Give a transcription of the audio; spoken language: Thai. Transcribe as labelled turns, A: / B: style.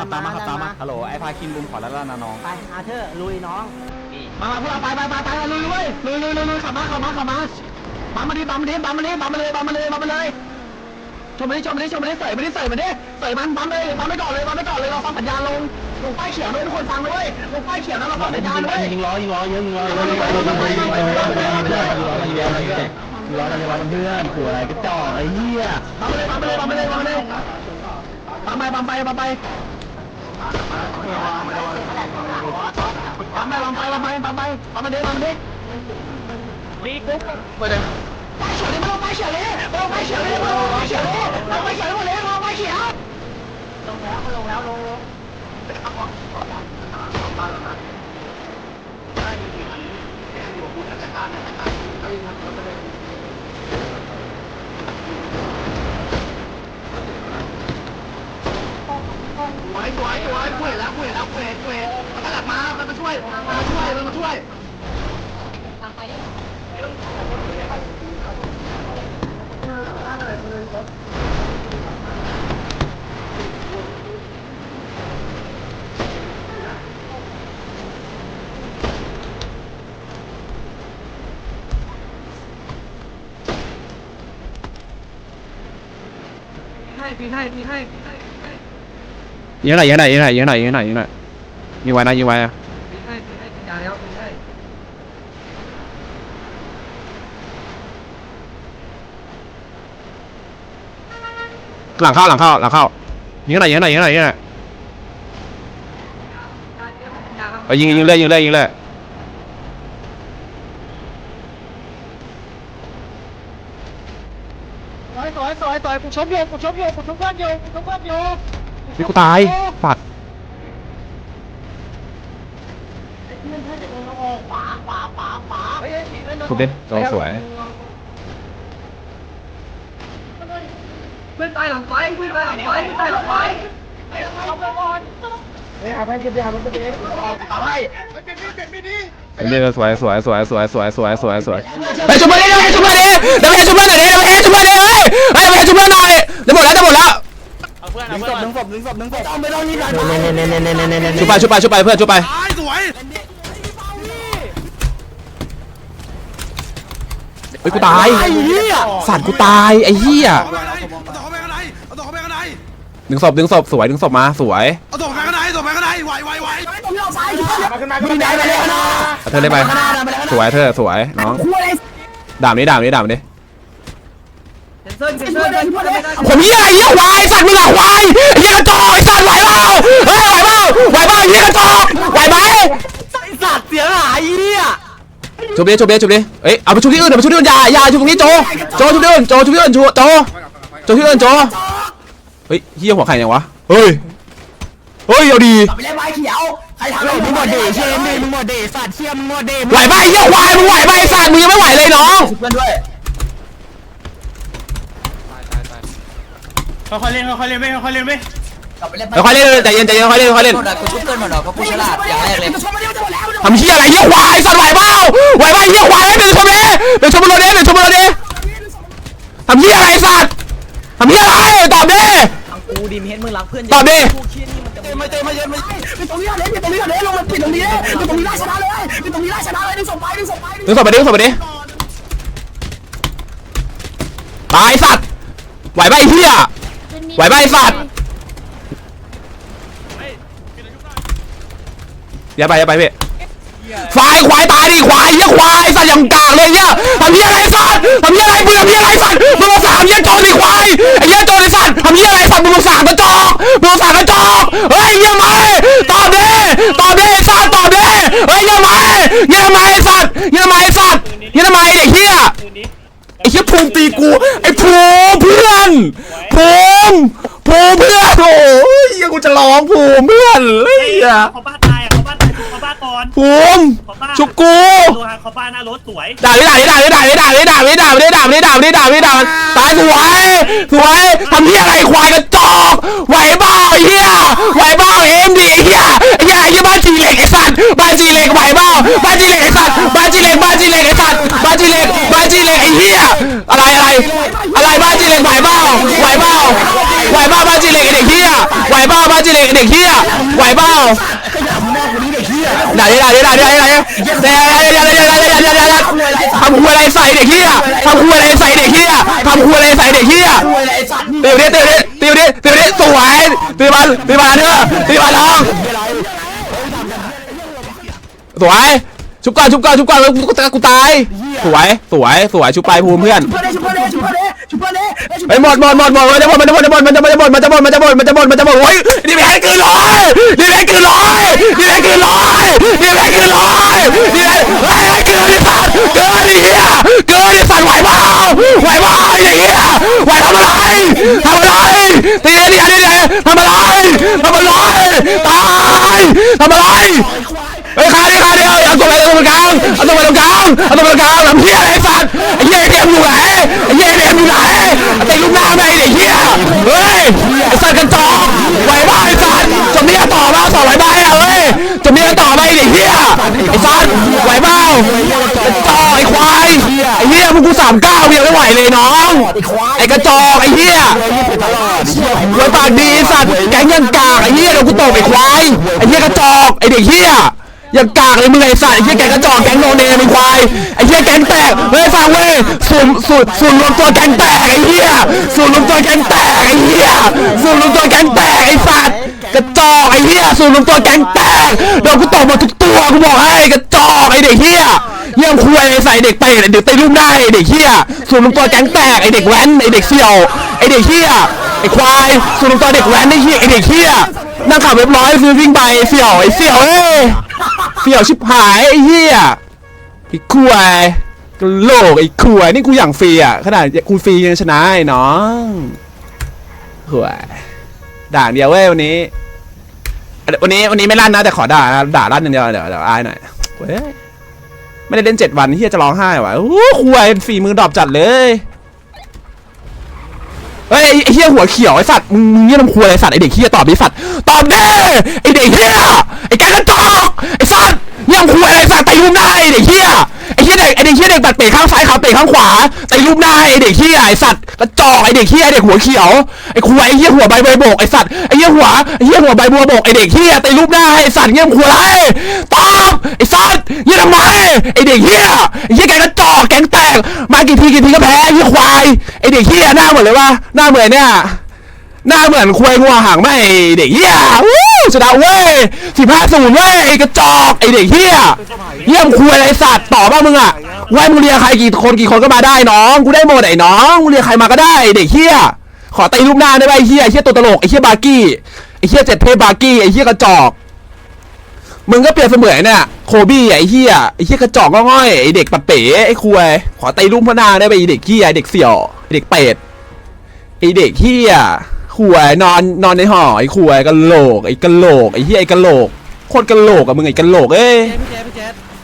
A: ขับตามมาขับตามมา
B: ฮัลโหลไอ้พาคินบุมขอแล้วล่ะนะน้อง
A: ไปอาเธอร์ลุยน้อง
C: มาพวกเราไปไปไปไปลุยเว้ยลุยลุยลุยลุยขับมาขับมาขับมาบัมมาดิบัมมาดิบัมมาดิบัมมาเลยบัมมาเลยบัมมาเลยชมมาดิชมมาดิชมมาดิเสยมาดิเสยมาดิเสยมันบัมเลยบัมไปก่อนเลยบัมไปก่อนเลยเราฟังสัญญาณลงลงป้ายเขียวด้วยทุกคนฟังด้วยลงป้ายเขียวแล้วเราฟังสัญญาณด้วย
D: ยิงล้อยิงล้อเยอะยิงล้อเยอะยิงล้อยิงล้อยิงล้อยิงล้อยิงล้อยิงล้อยิงล้อยิงล้อเพื่อนผัวอะไรก็จ่อไอ้เหี้ย
C: บัมไปเลยบัมไปเลยบัมไปเลยบัมไปเลยบัมไปบัมไปบัมไปบัมไปบัมไปบัมไปบัมไปบัมไปเด้บัมไปเด้รีกุ๊กไปเด้ไปเฉียวเลยไม่ต้องไปเฉียวเลยไม่ต้องไปเฉียวเลยไม่ต้องไปเฉียวเลยไม่ต้อง ปั๊มไป
E: ปั๊มไปปั๊มไปปั๊มไปปั๊มไป
C: เด็
E: กปั๊มเด็กดีกุ๊กไปเด็กไปเฉ
C: ลี่ยมาไปเฉลี่ยมาไปเฉลี่ยมาไปเฉลี่ยมาไปเฉลี่ยมาเลยมาไปเฉลี่ยลงแล้วลงแล้วลง
E: ลงได้ดีดีแค่ตั
C: วผู้จัดการนะครับ ช่วยแล้วช่วยแล้วช่วยช่วยมันกลับมามันมาช่วยมันมาช่วยมันมาช่วย
E: ไปให้พี่ให้พี่ให้พี่ให้ như này như này như này như này như này như này như vậy này như vậy à lẳng khao lẳng khao lẳng khao. Như thế này như thế này như thế này như thế này ờ nhìn nhìn lên nhìn lên nhìn lên. Rồi rồi rồi rồi cuộc sống vô cuộc sống vô cuộc sống quá nhiều, cuộc sống quá nhiều. ยิงเลยยิงเลยยิงเลย
C: สวยสวยสวยสวยกูชมโยกูชมโยกูชมเพื่อนโยกูชมเพื่อนโย
E: นี่กูตายฝัด
C: เฮ้ย
E: ทุบดิโจสวย
C: เพื่อนตายหลังไฟเพื่อนตายหลังไฟเพื่อนตายหลังไฟเอาไปก่อนเฮ้ยหาไปเก็บดิหาไปเก็บดิเอาไป
E: นี่สวยสวยสวยสวยสวยสวยสวยสวยไปชุบเพื่อนดิไปชุบเพื่อนดิเดี๋ยวไปชุบเพื่อนหน่อยดิเดี๋ยวไปชุบเพื่อนดิเฮ้ยเฮ้ยไปชุบเพื่อนหน่อยเดี๋ยวหมดแล้วเดี๋ยวหมดแล้ว
B: เอาเพื่อนเอาเพื่อน
A: หนึ่งศพหนึ่งศพหนึ่งศพ
C: ต้องไม่ต้องรีบ
D: เน่เน่เน่เน่เน่เน่เน่
E: ชุบไปชุบไปชุบไปเพื่อนชุบไปเฮ้ยกูตายสัตว์กูตายไอ้เหี้ย
F: เอาต่อเข้าไปข้างในเอาต่อเข้าไปข้างใน
E: ดึงศพดึงศพสวยดึงศพมาสวย
F: เอาต่อเข้าไปข้างในต่อไปข้างในไหวไหวไหว
C: มึงไหนไปเลยนะ
E: เอาเธอเลยไปสวยเธอสวยน้องด่ามนี้ด่ามนี้ด่ามนี้
C: เซิร์นเซิร์นเซิร์นเซิร์น
E: ผมเหี้ยไอ้เหี้ยวายสัตว์มึงอะวายไอ้เหี้ยกระจอกไอ้สัตว์ไหวเปล่าเฮ้ยไหวเปล่าไหวเปล่าไอ้เหี้ยกระจอกไหวไหม
A: สัตว์เสียหายเหี้ย
E: ชุบดิชุบดิชุบดิเอ้ยเอาไปชุบที่อื่นเอาไปชุบที่อื่นอย่าอย่าชุบตรงนี้โจโจชุบที่อื่นโจชุบที่อื่นโจโจโจที่อื่นโจเฮ้ยเหี้ยหัวไข่ยังวะเฮ้ยเฮ้ยเอาดี
C: ไปเล่นไม้เขียวใครทำ
A: มึงหมดเดชเชมดิมึงหมดเดชสัตว์เชี่ยมึงหมดเดช
E: ไหวป่ะไอ้เหี้ยวายมึงไหวป่ะไอ้สัตว์มึงยังไม่ไหวเลยน้อง
C: เพื่อนด้วย
F: ค่อยๆเล่นค่อยๆเล่นไปค่อยๆเล่นไป
C: กลับไปเล่น
E: ค่อยๆเล่นใจเย็นใจเย็นค่อยๆเล่นค่อยๆเล่น
A: กูชุบเกินหมดหรอเพราะกูฉลาดอย่างแรกเลย
C: ชมมาเดียวจะหมดแล้ว
E: ทำเหี้ยอะไรเหี้ยวายสัตว์ไหวเปล่าไหวป่ะไอ้เหี้ยวายเดี๋ยวชมดิเดี๋ยวชมมันโดนดิเดี๋ยวชมมันโดนดิทำเหี้ยอะไรสัตว์ทำเหี้ยอะไรตอบดิ
A: กูดิมเห็นมึงรักเพื่อน
E: ตอบดิ
A: กูเคียนี่มันจะ
C: ไม่เตะไม่เยอะไม่ปิดตรงนี้เลยปิดตรงนี้เลยลงมาปิดตรงนี้เลยปิดตรงนี้ได้ชนะเลยปิดตรงนี้ได้ชนะเลยดึงส่งไปดึงส่งไป
E: ดึงศพไปดิดึงศพไปดิตายสัตว์ไหวป่ะไอ้เหี้ย ไหวป่ะไอ้สัตว์อย่าไปอย่าไปพี่ควายควายตายดิควายเหี้ยควายสัตว์อย่างกากเลยเหี้ยทำเหี้ยอะไรสัตว์ทำเหี้ยอะไรมึงทำเหี้ยอะไรสัตว์มึงมาสามเหี้ยโจรดิควายไอ้เหี้ยโจรไอ้สัตว์ทำเหี้ยอะไรสัตว์มึงมาสามกระจอกมึงมาสามกระจอกเฮ้ยเหี้ยไหมตอบดิตอบดิไอ้สัตว์ตอบดิเฮ้ยเหี้ยไหมเหี้ยไหมไอ้สัตว์เหี้ยไหมไอ้สัตว์เหี้ยไหมไอ้เด็กเหี้ยไอ้เหี้ยภูมิตีกูไอ้ภูมิเพื่อน ภูมิภูมิเพื่อนโอ้ยเหี้ยกูจะร้องภูมิเพื่อนเฮ้ยอะ
G: เขาบ้าตายอะเขาบ้าตายเขาบ้าก่อน
E: ภูมิชุบกู
G: ดูฮะเขาบ้าหน้ารถสวย
E: ด่าดิด่าดิด่าดิด่าดิด่าดิด่าดิด่าดิด่าดิด่าดิด่าดิด่าดิตายสวยสวยทำเหี้ยอะไรควายกระจอกไหวเปล่าไอ้เหี้ย จิเล็กไอ้เด็กเฮียไหวเปาบาจิเล็กไอ้เด็กเฮียไหวเปล่าขยับหน้าคนนี้เด็กเฮียด่าดิด่า
C: ดิด่าดิด่าดิ
E: แต่ด่าดิด่าดิด่าดิด่าดิทำหัวอะไรใส่เด็กเฮียทำหัวอะไรใส่เด็กเฮียทำหัวอะไรใส่เด็กเฮีย
C: ติวดิติว
E: ดิติวดิติวดิสวยติวมาติวมาเถอะติวมาน้องสวย ชุบก่อนชุบก่อนชุบก่อนแล้วกูกูตาย สวยสวยสวยชุบไปภูมิเพื่อน
C: ชุบเพื่อนชุ
E: ไปหมดหมดหมดหมดมันจะหมดมันจะหมดมันจะหมดมันจะหมดมันจะหมดมันจะหมดมันจะหมดโอ้ยดีแบงค์คือร้อยดีแบงค์คือร้อยดีแบงค์คือร้อยดีแบงค์คือร้อยดีแบงค์อ้เกินดิสันเกินดิเฮียเกินดิสันไหวบ้าไหวบ้าไอ้เฮียไหวทำอะไรทำอะไรตีเลยดิอันนี้เลยทำอะไรทำอะไรตายทำอะไรเฮ้ยขาดิขาดิ เอาตัวไปตรงกลางเอาตัวไปตรงกลางทำเหี้ยอะไรสัตว์ไอ้เหี้ยเกมอยู่ไหนไอ้เหี้ยเกมอยู่ไหนตีลูกหน้าไม่ไอ้เหี้ยเฮ้ยไอ้สัตว์กันต่อไหวบ้าไอ้สัตว์จะมีต่อมาต่อไหวบ้าเฮ้ยจะมีต่อไปไอ้เหี้ยไอ้สัตว์ไหวบ้าไอ้ต่อไอ้ควายไอ้เหี้ยพวกกูสามเก้ายังไม่ไหวเลยน้องไอ้กระจอกไอ้เหี้ยไว้ปากดีสัตว์แก๊งยังกากไอ้เหี้ยเดี๋ยวกูตบไอ้ควายไอ้เหี้ยกระจอกไอ้เด็กเหี้ย อยังกากเลยมึงไอ้สัตว์ไอ้เหี้ยแกงกระจอกแกงโนเนมไอ้ควายไอ้เหี้ยแกงแตกเฮ้ยฟังเว้ยสูนสูนสูนรวมตัวแกงแตกไอ้เหี้ยสูนรวมตัวแกงแตกไอ้เหี้ยสูนรวมตัวแกงแตกไอ้สัตว์กระจอกไอ้เหี้ยสูนรวมตัวแกงแตกเดี๋ยวกูตบหมดทุกตัวกูบอกให้กระจอกไอ้เด็กเหี้ยเยี่ยมคุยใส่เด็กเตะเด็กเตะลูกได้เด็กเหี้ยสูนรวมตัวแกงแตกไอ้เด็กแว้นไอ้เด็กเสี่ยวไอ้เด็กเหี้ยไอ้ควายสูนรวมตัวเด็กแว้นไอ้เหี้ยไอ้เด็กเหี้ยนั่งขับเว็บร้อยซื้อวิ่งไปเสี่ยวไอ้เสี่ยวเอ้ เสี่ยวชิบหายไอ้เหี้ยไอ้ขวยกโลกไอ้ขวยนี่กูอย่างฟรีอะขนาดกูฟรียังชนะไอ้น้องขวยด่าเดียวเว้ยวันนี้ วันนี้วันนี้ไม่ลั่นนะแต่ขอด่านะด่าลั่นอย่างเดียวเดี๋ยวเดี๋ยวอายหน่อยเว้ยไม่ได้เล่นเจ็ดวันเฮียจะร้องไห้ว่ะโอ้ขวยฝีมือดรอปจัดเลยเฮ้ยเฮียหัวเขียวไอสัตว์มึงเงี้ยลำครัวไอสัตว์ไอเด็กเฮียตอบดิสัตว์ตอบดิไอเด็กเฮียไอแกกระจอก ไอ้สัตว์เงี้ยลำครัวอะไรสัตว์ตีรูปหน้าไอ้เด็กเฮียไอ้เฮียเด็กไอ้เด็กเฮียเด็กบัดเตะข้างซ้ายขาเตะข้างขวาตีรูปหน้าไอ้เด็กเฮียไอ้สัตว์กระจอกไอ้เด็กเฮียไอ้เด็กหัวเขียวไอ้ควายไอ้เฮียหัวใบใบโบกไอ้สัตว์ไอ้เฮียหัวไอ้เฮียหัวใบบัวโบกไอ้เด็กเฮียตีรูปหน้าไอ้สัตว์เงี้ยลำครัวอะไรตอบไอ้สัตว์เงี้ยทำไมไอ้เด็กเฮียไอเฮียแกกระจอกแกงแตกมากี่ทีกี่ทีก็แพ้ไอ้เฮียควายไอ้เด็กเฮียหน้าเหมือนเลยวะหน้าเหมือนเนี่ย หน้าเหมือนควายงัวหางไมไอ้เด็กเฮียวู้ชนะเว้ยสิบห้าศูนย์เว้ยไอ้กระจอกไอ้เด็กเฮียเยี่ยมควายไอ้สัตว์ต่อบ้างมึงอะว่ามึงเรียใครกี่คนกี่คนก็มาได้น้องกูได้หมดไอ้น้องมึงเรียใครมาก็ได้เด็กเฮียขอตีรูปหน้าได้ไหมเฮียเฮียตัวตลกไอ้เฮียบาร์กี้ไอ้เฮียเจ็ดเพย์บาร์กี้ไอ้เฮียกระจอกมึงก็เปรียบเสมือนเนี่ยโคบี้ไอ้เฮียไอ้เฮียกระจอกก็ง่อยไอ้เด็กปัดเป๋ไอ้ควายขอตีรูปพนาได้ไหมไอ้เด็กเฮียเด็กเสี่ยวเด็กเป็ดไอเด็กเฮีย ขวยนอนนอนในห่อไอ้ขวยกะโหลกไอ้กะโหลกไอ้เฮียไอกะโหลกโคตรกะโหลกอะมึงไอ้กะโหลกเอ้ย
A: พี่แจ๊พี่แจ๊